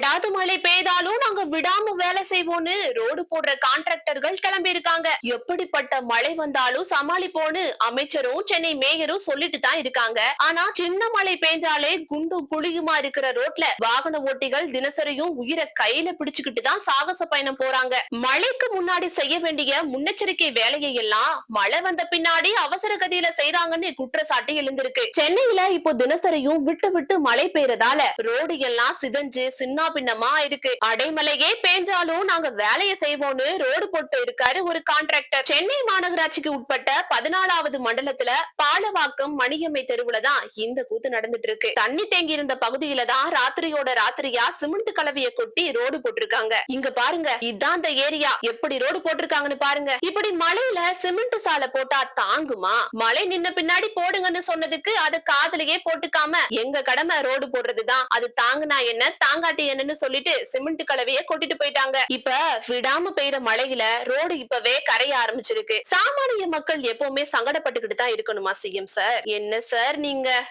விடாத மழை பெய்தாலும் நாங்க விடாம வேலை செய்வோம்னு ரோடு போடுற கான்ட்ராக்டர்கள் கிளம்பி இருக்காங்க எப்படிப்பட்ட மழை வந்தாலும் சமாளிப்போன்னு அமைச்சரும் சென்னை மேயரும் சொல்லிட்டு தான் இருக்காங்க. ஆனா சின்ன மழை பெய்ஞ்சாலே குண்டும் குழியுமா இருக்கிற ரோட்ல வாகன ஓட்டிகள் தினசரியும் உயிரை கையில பிடிச்சுக்கிட்டு தான் சாகச பயணம் போறாங்க. மழைக்கு முன்னாடி செய்ய வேண்டிய முன்னெச்சரிக்கை வேலையை எல்லாம் மழை வந்த பின்னாடி அவசர கதியில செய்யறாங்கன்னு குற்றச்சாட்டு எழுந்திருக்கு. சென்னையில இப்போ தினசரியும் விட்டு விட்டு மழை பெய்யறதால ரோடு எல்லாம் சிதஞ்சு சின்ன பின்னமா இருக்கு. அடைமலையே பெஞ்சாலும் நாங்க வேலையை செய்வோம்னு ரோடு போட்டு இருக்காரு ஒரு கான்ட்ராக்டர் சென்னை மாநகராட்சிக்கு உட்பட்ட பதினாலாவது மண்டலத்துல பாலவாக்கம் மணியம்மை தெருவுல தான் இந்த கூத்து நடந்துட்டு இருக்கு தண்ணி தேங்கி இருந்த பகுதியில தான் ராத்திரியோட ராத்திரியா சிமெண்ட் கலவைய கொட்டி ரோடு போட்டிருக்காங்க. இங்க பாருங்க இதான் அந்த ஏரியா. எப்படி ரோடு போட்டிருக்காங்கன்னு பாருங்க. இப்படி மலையில சிமெண்ட் சாலை போட்டா தாங்குமா? மழை நின்ன பின்னாடி போடுங்கன்னு சொன்னதுக்கு அதை காதுலயே போட்டுக்காம எங்க கடமை ரோடு போடுறதுதான் அது தாங்குனா என்ன தாங்காட்டி என்னன்னு சொல்லிட்டு சிமெண்ட் கலவைய கொட்டிட்டு போயிட்டாங்க. இப்ப விடாம பெய்யற மழையில ரோடு இப்பவே கரைய ஆரம்பிச்சிருக்கு. சாமானிய மக்கள் எப்பவுமே சங்கடப்பட்டுக்கிட்டு தான் இருக்கணுமா சிஎம் சார்? என்ன சார் நீங்க?